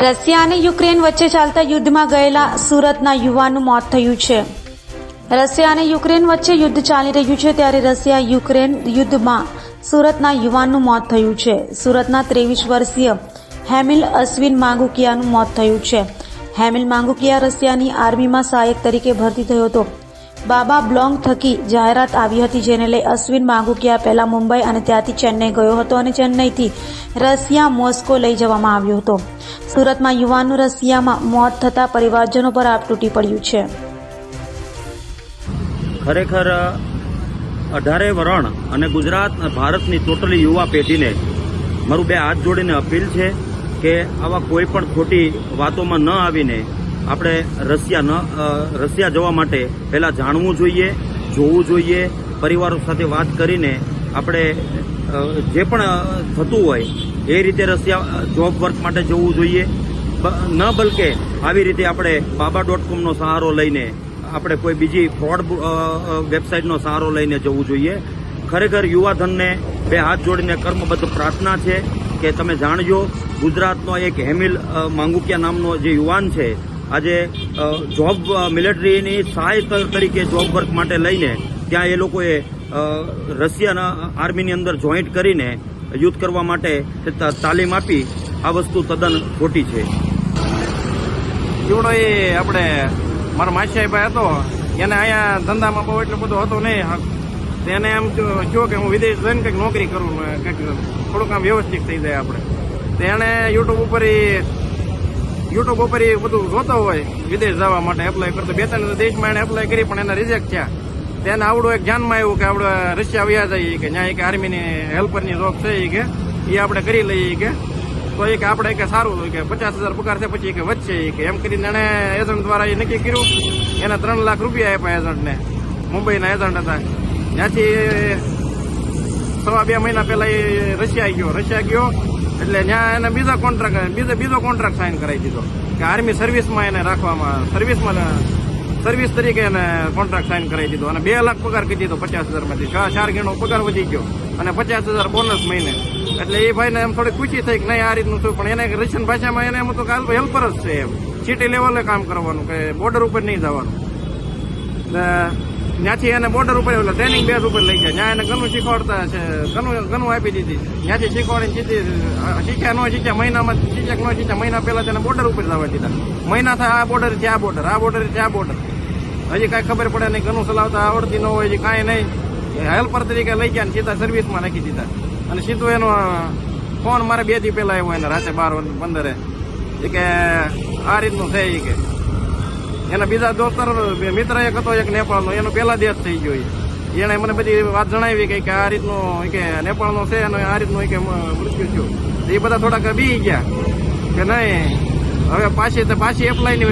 Russia અને Ukraine વચ્ચે ચાલતા યુદ્ધમાં ગયેલા સુરતના યુવાનનું મોત થયું છે. રશિયા અને યુક્રેન વચ્ચે યુદ્ધ ચાલી રહ્યું છે ત્યારે રશિયા યુક્રેન યુદ્ધમાં સુરતના યુવાનનું મોત થયું છે. સુરતના ત્રેવીસ વર્ષીય હેમિલ અશ્વિન માંગુકિયાનું મોત થયું છે. હેમિલ માંગુકિયા રશિયાની આર્મીમાં સહાયક તરીકે ભરતી થયો હતો. બાબા બ્લોંગ થકી જાહેરાત આવી હતી જેને લઈ અશ્વિન માંગુકિયા પહેલાં મુંબઈ અને ત્યાંથી ચેન્નઈ ગયો હતો અને ચેન્નઈથી રશિયા મોસ્કો લઈ જવામાં આવ્યો હતો. સુરતમાં યુવાનનું રશિયામાં મોત થતાં પરિવારજનો પર આપ તૂટી પડ્યું છે. ખરેખર, અઢારે વરણ અને ગુજરાત ભારતની ટોટલી યુવા પેઢીને મારું બે હાથ જોડીને અપીલ છે કે આવા કોઈ પણ ખોટી વાતોમાં ન આવીને આપણે રશિયા ન રશિયા જવા માટે પહેલાં જાણવું જોઈએ, જોવું જોઈએ, પરિવારો સાથે વાત કરીને આપણે જે પણ થતું હોય, એ રીતે રશિયા જોબ વર્ક માટે જવું જોઈએ. ન બલકે આવી રીતે આપણે બાબા ડોટ કોમનો સહારો લઈને, આપણે કોઈ બીજી ફ્રોડ વેબસાઇટનો સહારો લઈને જવું જોઈએ. ખરેખર યુવાધનને બે હાથ જોડીને કર્મબદ્ધ પ્રાર્થના છે કે તમે જાણજો, ગુજરાતનો એક હેમિલ માંગુકિયા નામનો જે યુવાન છે, આજે જોબ મિલિટરીની સહાય તરીકે જોબ વર્ક માટે લઈને, ત્યાં એ લોકોએ રશિયાના આર્મીની અંદર જોઈન્ટ કરીને યુદ્ધ કરવા માટે તાલીમ આપી આ વસ્તુ તદ્દન ખોટી છે. જીવડો એ આપણે, મારો માસિયાઈ હતો, એને અહીંયા ધંધામાં બહુ એટલો બધો હતો નહીં તો એને એમ કહ્યું કે હું વિદેશ જઈને કંઈક નોકરી કરું કંઈક થોડુંક આમ વ્યવસ્થિત થઈ જાય આપણે. તો એને યુટ્યુબ ઉપર યુટ્યુબ ઉપર એ બધું જોતો હોય, વિદેશ જવા માટે એપ્લાય કરતો. બે ત્રણ દેશમાં એને એપ્લાય કરી, પણ એને રિજેક્ટ થયા. તેને આવડું એક ધ્યાનમાં આવ્યું કે આપણે રશિયા વ્યા જઈએ કે ત્યાં એક આર્મીની હેલ્પરની જોબ છે એ કે એ આપણે કરી લઈએ કે. તો એ કે આપણે કે સારું કે પચાસ હજાર પગાર છે પછી કે વધશે કે. એમ કરીને એને એજન્ટ દ્વારા એ નક્કી કર્યું. એને ત્રણ લાખ રૂપિયા આપ્યા એજન્ટને મુંબઈના એજન્ટ હતા. ત્યાંથી સવા બે મહિના પહેલા એ રશિયા ગયો. રશિયા ગયો એટલે ત્યાં એને બીજા કોન્ટ્રાક્ટ બીજો બીજો કોન્ટ્રાક્ટ સાઇન કરાવી દીધો. કે આર્મી સર્વિસમાં એને રાખવામાં સર્વિસમાં સર્વિસ તરીકે એને કોન્ટ્રાક્ટ સાઇન કરાવી દીધો અને બે લાખ પગાર કરી દીધો પચાસ હજારમાંથી. ચાર ગણો પગાર વધી ગયો અને પચાસ હજાર બોનસ મહિને. એટલે એ ભાઈને એમ થોડી ખુશી થઈ કે નહીં, આ રીતનું થયું. પણ એને રશિયન ભાષામાં એને એમ તો કે હેલ્પર જ છે એમ. સિટી લેવલે કામ કરવાનું, કે બોર્ડર ઉપર નહીં જવાનું. ત્યાંથી એને બોર્ડર ઉપર, એટલે ટ્રેનિંગ બેઝ ઉપર લઈ જાય ત્યાં એને ઘણું શીખવાડતા છે ઘણું ઘણું આપી દીધી. ત્યાંથી શીખવાડી સીધી શીખ્યા ન શીખ્યા, મહિનામાં શીખ્યા ન શીખ્યા, મહિના પહેલા તેને બોર્ડર ઉપર જવા દીધા. મહિના થાય આ બોર્ડર છે આ બોર્ડર આ બોર્ડર છે આ બોર્ડર હજી કાંઈ ખબર પડે નહીં ઘણું ચલાવતા આવડતી ન હોય, હજી કાંઈ નહીં. હેલ્પર તરીકે લઈ ગયા ને સીધા સર્વિસમાં નાખી દીધા. અને સીધું એનો ફોન મારે બે દી પહેલા આવ્યો એને રાતે બાર પંદરે. એ કે, આ રીતનું છે એ કે. એના બીજા દોસ્તર મિત્ર એક હતો, એક નેપાળનો. એનો પહેલા દેશ થઈ ગયો. એણે મને બધી વાત જણાવી કે આ રીતનું કે નેપાળનો છે અને આ રીતનું કે મૃત્યુ થયું. એ બધા થોડાક બી ગયા. કે નહીં, હવે પાછી પાછી એપ્લાયની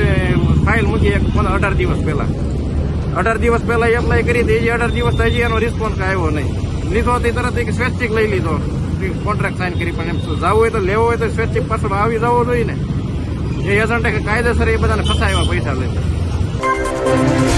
ફાઇલ મૂકી એક મને અઢાર દિવસ પહેલા. અઢાર દિવસ પહેલા એપ્લાય કરી હતી. એ અઢાર દિવસ હજી એનો રિસ્પોન્સ આવ્યો નહીં. લીધો હતી તરત એક સ્વૈચ્છિક લઈ લીધો. કોન્ટ્રાક્ટ સાઇન કરી પણ એમ જવું હોય તો લેવો હોય તો સ્વૈચ્છિક પાછળ આવી જવો જોઈએ ને. એ એજન્ટે કાયદેસર એ બધાને ફસાવ્યા પૈસા લઈને.